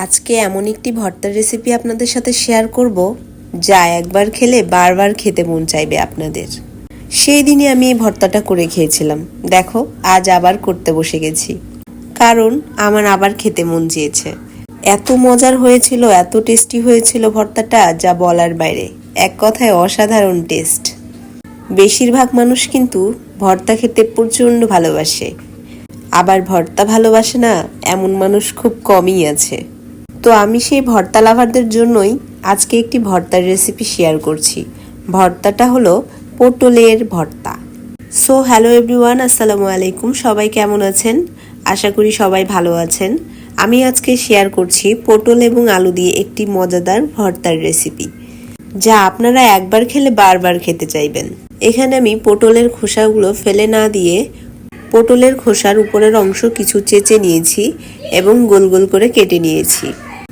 আজকে এমন একটি ভর্তার রেসিপি আপনাদের সাথে শেয়ার করব, যা একবার খেলে বারবার খেতে মন চাইবে আপনাদের। সেই দিনই আমি এই ভর্তাটা করে খেয়েছিলাম। দেখো, আজ আবার করতে বসে গেছি। কারণ, আমার আবার খেতে মন চেয়েছে। এত মজার হয়েছিল, এত টেস্টি হয়েছিল ভর্তাটা, যা বলার বাইরে। এক কথায় অসাধারণ টেস্ট বেশিরভাগ মানুষ কিন্তু ভর্তা খেতে প্রচণ্ড ভালোবাসে। আবার ভর্তা ভালোবাসে না, এমন মানুষ খুব কমই আছে। তো আমি সেই ভর্তা লাভারদের জন্যই আজকে একটি ভর্তার রেসিপি শেয়ার করছি। ভর্তাটা হলো পটলের ভর্তা। সো হ্যালো এভরিওয়ান আসসালামু আলাইকুম। সবাই কেমন আছেন? আশা করি সবাই ভালো আছেন। আমি আজকে শেয়ার করছি পটল এবং আলু দিয়ে একটি মজাদার ভর্তার রেসিপি যা আপনারা একবার খেলে বারবার খেতে চাইবেন। এখানে আমি পটলের খোসাগুলো ফেলে না দিয়ে পটলের খোসার উপরের অংশ কিছু চেঁচে নিয়েছি এবং গোল গোল করে কেটে নিয়েছি।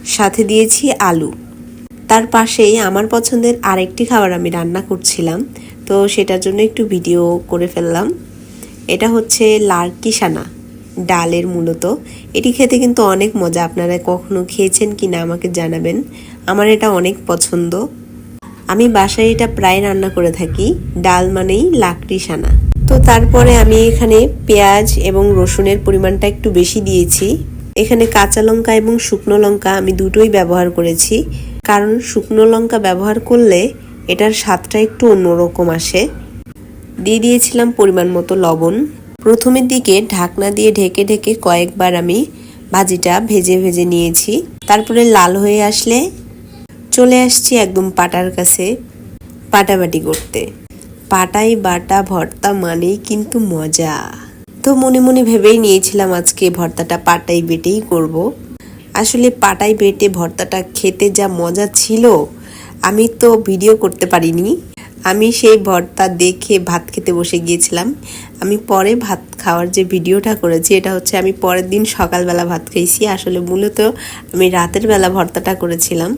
সাথে দিয়েছি আলু। তার পাশেই আমার পছন্দের আরেকটি খাবার আমি রান্না করছিলাম, তো সেটার জন্য একটু ভিডিও করে ফেললাম। এটা হচ্ছে লার্কি সানা, ডালের মূলত। এটি খেতে কিন্তু অনেক মজা, আপনারা কখনো খেয়েছেন কি না আমাকে জানাবেন। আমার এটা অনেক পছন্দ। আমি বাসায় এটা প্রায় রান্না করে থাকি, ডাল মানেই লাকড়ি সানা। তো তারপরে আমি এখানে পেঁয়াজ এবং রসুনের পরিমাণটা একটু বেশি দিয়েছি। এখানে কাঁচা লঙ্কা এবং শুকনো লঙ্কা আমি দুটোই ব্যবহার করেছি। কারণ শুকনো লঙ্কা ব্যবহার করলে এটার স্বাদটা একটু অন্যরকম আসে। দিয়ে দিয়েছিলাম পরিমাণ মতো লবণ। প্রথমের দিকে ঢাকনা দিয়ে ঢেকে ঢেকে কয়েকবার আমি ভাজিটা ভেজে ভেজে নিয়েছি। তারপরে লাল হয়ে আসলে চলে আসছি একদম পাটার কাছে পাটাবাটি করতে। পাটাই বাটা ভর্তা মানেই কিন্তু মজা। তো মনে মনে ভেবেই নিয়েছিলাম আজকে ভর্তাটা পাটাই বেটেই করব। আসলে পাটাই বেটে ভর্তাটা খেতে যা মজা ছিল, আমি তো ভিডিও করতে পারিনি। আমি সেই ভর্তা দেখে ভাত খেতে বসে গিয়েছিলাম। আমি পরে ভাত খাওয়ার যে ভিডিওটা করেছি, এটা হচ্ছে আমি পরের দিন সকালবেলা ভাত খেয়েছি আসলে মূলত আমি রাতের বেলা ভর্তাটা করেছিলাম।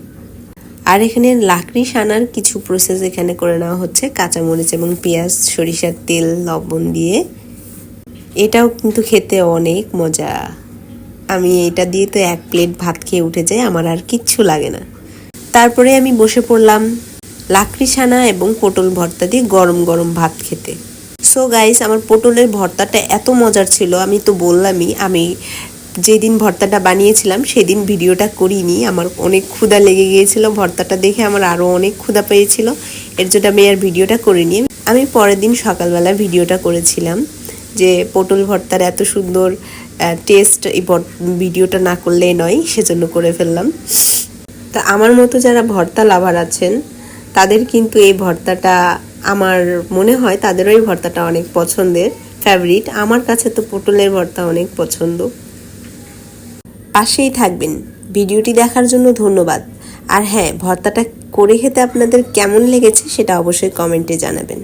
আর এখানে লাকড়ি সানার কিছু প্রসেস এখানে করে নেওয়া হচ্ছে, কাঁচামরিচ এবং পেঁয়াজ, সরিষার তেল, লবণ দিয়ে। এটাও কিন্তু খেতে অনেক মজা। আমি এটা দিয়ে তো এক প্লেট ভাত খেয়ে উঠে যাই, আমার আর কিচ্ছু লাগে না। তারপরে আমি বসে পড়লাম লাকড়ি ছানা এবং পটল ভর্তা দিয়ে গরম গরম ভাত খেতে। সো গাইস আমার পটলের ভর্তাটা এত মজার ছিল, আমি তো বললামই, আমি যেদিন ভর্তাটা বানিয়েছিলাম, সেদিন ভিডিওটা করিনি। আমার অনেক ক্ষুধা লেগে গিয়েছিল, ভর্তাটা দেখে আমার আরও অনেক ক্ষুধা পেয়েছিল। এর জন্য আমি আর ভিডিওটা করিনি। আমি পরের দিন সকালবেলা ভিডিওটা করেছিলাম। যে পটল ভর্তার এত সুন্দর টেস্ট এই ভিডিওটা না করলে নয়, সেজন্য করে ফেললাম। তা আমার মতো যারা ভর্তা লাভার আছেন, তাদের কিন্তু এই ভর্তাটা আমার মনে হয় তাদেরও এই ভর্তাটা অনেক পছন্দের ফেভারিট আমার কাছে তো পটলের ভর্তা অনেক পছন্দ। পাশেই থাকবেন। ভিডিওটি দেখার জন্য ধন্যবাদ। আর হ্যাঁ ভর্তাটা করে খেতে আপনাদের কেমন লেগেছে সেটা অবশ্যই কমেন্টে জানাবেন।